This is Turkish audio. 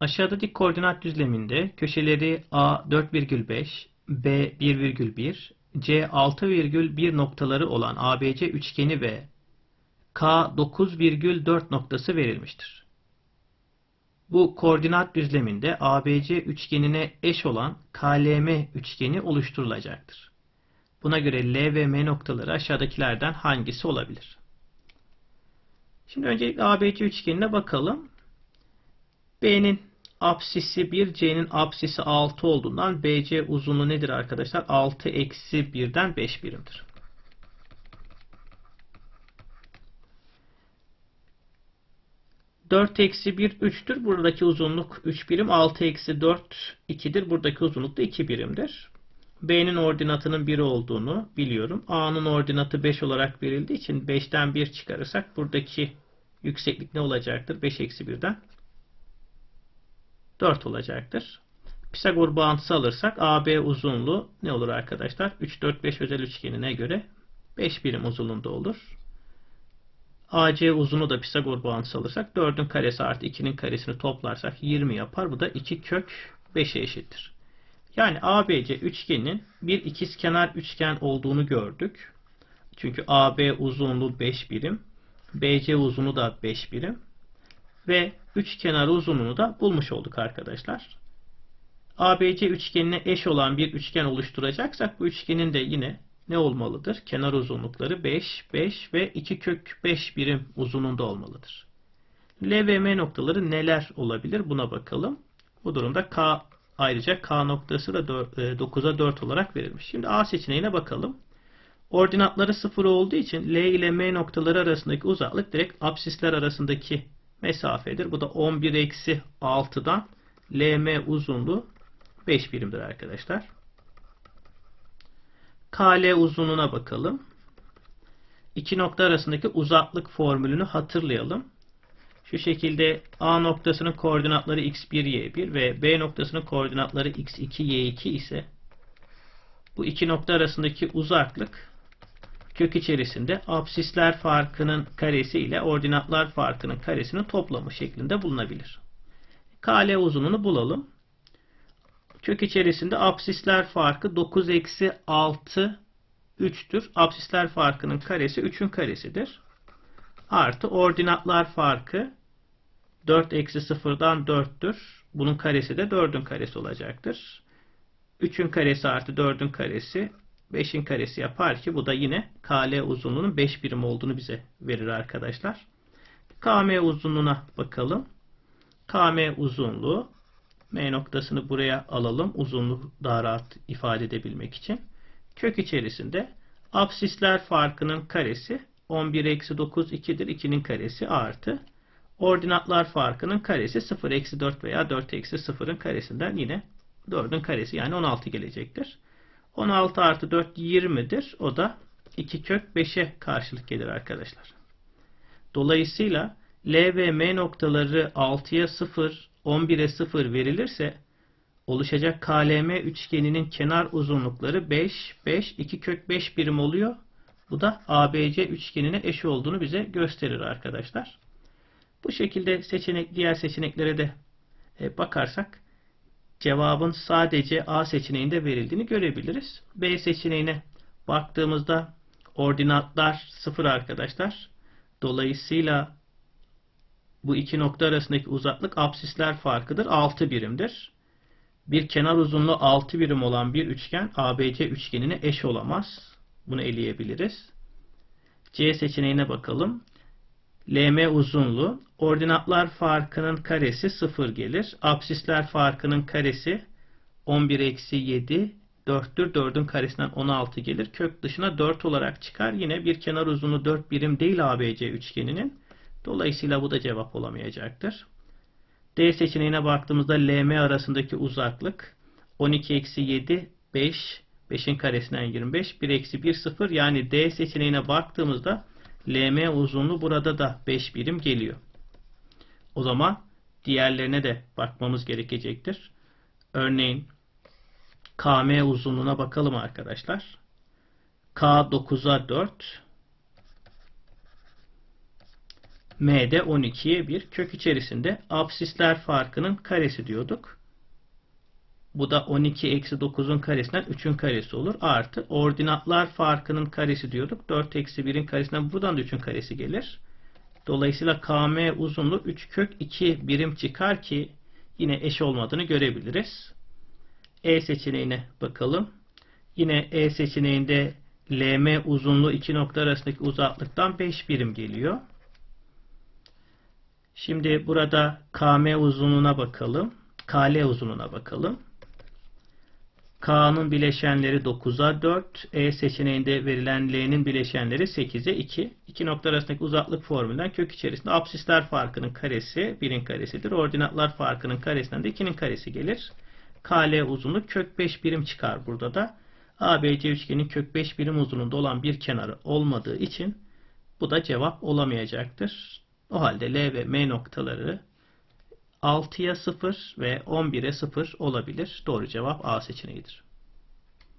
Aşağıda dik koordinat düzleminde köşeleri A 4,5, B 1,1, C 6,1 noktaları olan ABC üçgeni ve K 9,4 noktası verilmiştir. Bu koordinat düzleminde ABC üçgenine eş olan KLM üçgeni oluşturulacaktır. Buna göre L ve M noktaları aşağıdakilerden hangisi olabilir? Şimdi öncelikle ABC üçgenine bakalım. B'nin apsisi 1, C'nin apsisi 6 olduğundan BC uzunluğu nedir arkadaşlar? 6 eksi 1'den 5 birimdir. Dört eksi 1 3'tür. Buradaki uzunluk 3 birim. 6 eksi 4 2'dir. Buradaki uzunluk da 2 birimdir. B'nin ordinatının 1 olduğunu biliyorum. A'nın ordinatı 5 olarak verildiği için 5'ten 1 çıkarırsak buradaki yükseklik ne olacaktır? 5 eksi 1'den 4 olacaktır. Pisagor bağıntısı alırsak AB uzunluğu ne olur arkadaşlar? 3, 4, 5 özel üçgenine göre 5 birim uzunluğunda olur. AC uzunu da Pisagor bağıntısı alırsak 4'ün karesi artı 2'nin karesini toplarsak 20 yapar. Bu da 2 kök 5'e eşittir. Yani ABC üçgenin bir ikizkenar üçgen olduğunu gördük. Çünkü AB uzunluğu 5 birim. BC uzunluğu da 5 birim. Ve üçkenar uzunluğunu da bulmuş olduk arkadaşlar. ABC üçgenine eş olan bir üçgen oluşturacaksak bu üçgenin de yine ne olmalıdır? Kenar uzunlukları 5, 5 ve 2 kök 5 birim uzunluğunda olmalıdır. L ve M noktaları neler olabilir? Buna bakalım. Bu durumda K ayrıca K noktası da 9'a 4 olarak verilmiş. Şimdi A seçeneğine bakalım. Ordinatları 0 olduğu için L ile M noktaları arasındaki uzaklık direkt absisler arasındaki mesafedir. Bu da 11 eksi 6'dan LM uzunluğu 5 birimdir arkadaşlar. KL uzunluğuna bakalım. İki nokta arasındaki uzaklık formülünü hatırlayalım. Şu şekilde A noktasının koordinatları x1, y1 ve B noktasının koordinatları x2, y2 ise bu iki nokta arasındaki uzaklık kök içerisinde absisler farkının karesi ile ordinatlar farkının karesinin toplamı şeklinde bulunabilir. KL uzunluğunu bulalım. Kök içerisinde absisler farkı 9 eksi 6 3'tür. Absisler farkının karesi 3'ün karesidir. Artı ordinatlar farkı 4 eksi 0'dan 4'tür. Bunun karesi de 4'ün karesi olacaktır. 3'ün karesi artı 4'ün karesi 5'in karesi yapar ki bu da yine KL uzunluğunun 5 birim olduğunu bize verir arkadaşlar. KM uzunluğuna bakalım. KM uzunluğu M noktasını buraya alalım. Uzunluğu daha rahat ifade edebilmek için. Kök içerisinde absisler farkının karesi 11 eksi 9 2'dir. 2'nin karesi artı ordinatlar farkının karesi 0 eksi 4 veya 4 eksi 0'ın karesinden yine 4'ün karesi yani 16 gelecektir. 16 artı 4 20'dir. O da 2 kök 5'e karşılık gelir arkadaşlar. Dolayısıyla L ve M noktaları 6'ya 0, 11'e 0 verilirse oluşacak KLM üçgeninin kenar uzunlukları 5, 5, 2 kök 5 birim oluyor. Bu da ABC üçgenine eş olduğunu bize gösterir arkadaşlar. Bu şekilde seçenek diğer seçeneklere de e, bakarsak cevabın sadece A seçeneğinde verildiğini görebiliriz. B seçeneğine baktığımızda ordinatlar 0 arkadaşlar. Dolayısıyla bu iki nokta arasındaki uzaklık absisler farkıdır. 6 birimdir. Bir kenar uzunluğu 6 birim olan bir üçgen ABC üçgenine eş olamaz. Bunu eleyebiliriz. C seçeneğine bakalım. LM uzunluğu ordinatlar farkının karesi 0 gelir. Absisler farkının karesi 11 eksi 7 4'tür. 4'ün karesinden 16 gelir. Kök dışına 4 olarak çıkar. Yine bir kenar uzunluğu 4 birim değil ABC üçgeninin. Dolayısıyla bu da cevap olamayacaktır. D seçeneğine baktığımızda LM arasındaki uzaklık 12 eksi 7 5 5'in karesinden 25 1 eksi 1 0 yani D seçeneğine baktığımızda LM uzunluğu burada da 5 birim geliyor. O zaman diğerlerine de bakmamız gerekecektir. Örneğin KM uzunluğuna bakalım arkadaşlar. K 9'a 4 M'de 12'ye 1. Kök içerisinde absisler farkının karesi diyorduk. Bu da 12 eksi 9'un karesinden 3'ün karesi olur. Artı ordinatlar farkının karesi diyorduk. 4 eksi 1'in karesinden buradan da 3'ün karesi gelir. Dolayısıyla KM uzunluğu 3 kök 2 birim çıkar ki yine eş olmadığını görebiliriz. E seçeneğine bakalım. Yine E seçeneğinde LM uzunluğu iki nokta arasındaki uzaklıktan 5 birim geliyor. Şimdi burada KM uzunluğuna bakalım. KL uzunluğuna bakalım. K'nın bileşenleri 9'a 4. E seçeneğinde verilen L'nin bileşenleri 8'e 2. İki nokta arasındaki uzaklık formülünden kök içerisinde absisler farkının karesi 1'in karesidir. Ordinatlar farkının karesinden de 2'nin karesi gelir. KL uzunluk kök 5 birim çıkar burada da. ABC üçgenin kök 5 birim uzunluğunda olan bir kenarı olmadığı için bu da cevap olamayacaktır. O halde L ve M noktaları 6'ya 0 ve 11'e 0 olabilir. Doğru cevap A seçeneğidir.